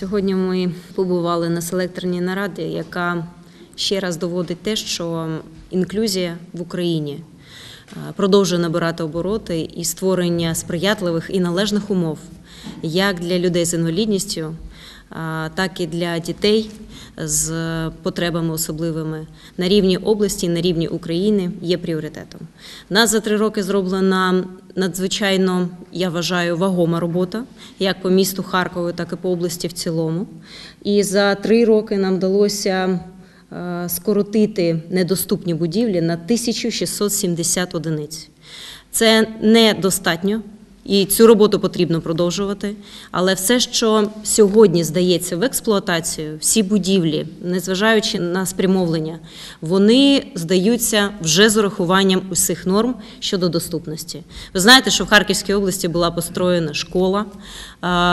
Сьогодні ми побували на селекторній нараді, яка ще раз доводить те, що інклюзія в Україні е, продовжує набирати обороти і створення сприятливих і належних умов як для людей з інвалідністю, так і для дітей з потребами особливими на рівні області, на рівні України є пріоритетом. Нас за три роки зроблена надзвичайно, я вважаю, вагома робота як по місту Харкову, так і по області в цілому. І за три роки нам вдалося е, скоротити недоступні будівлі на 1670 одиниць. Це недостатньо. І цю роботу потрібно продовжувати. Але все, що сьогодні здається в експлуатацію, всі будівлі, незважаючи на спрямовлення, вони здаються вже з урахуванням усіх норм щодо доступності. Ви знаєте, що в Харківській області була построєна школа,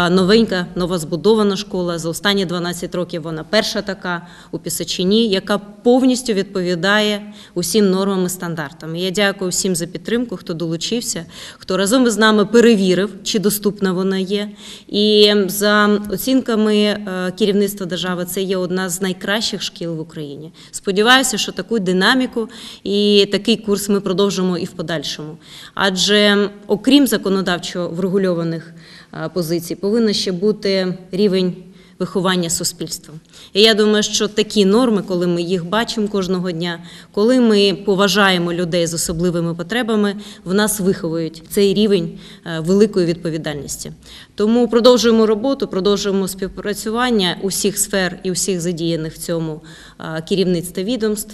новенька, новозбудована школа. За останні 12 років вона перша така у Пісочині, яка повністю відповідає усім нормам і стандартам. І я дякую всім за підтримку, хто долучився, хто разом із нами перевірив, чи доступна вона є. І за оцінками е, керівництва держави, це є одна з найкращих шкіл в Україні. Сподіваюся, що таку динаміку і такий курс ми продовжимо і в подальшому. Адже окрім законодавчо врегульованих е, позицій, повинен ще бути рівень виховання суспільства. І я думаю, що такі норми, коли ми їх бачимо кожного дня, коли ми поважаємо людей з особливими потребами, в нас виховують цей рівень е, великої відповідальності. Тому продовжуємо роботу, продовжуємо співпрацювання усіх сфер і усіх задіяних в цьому е, керівництва відомств.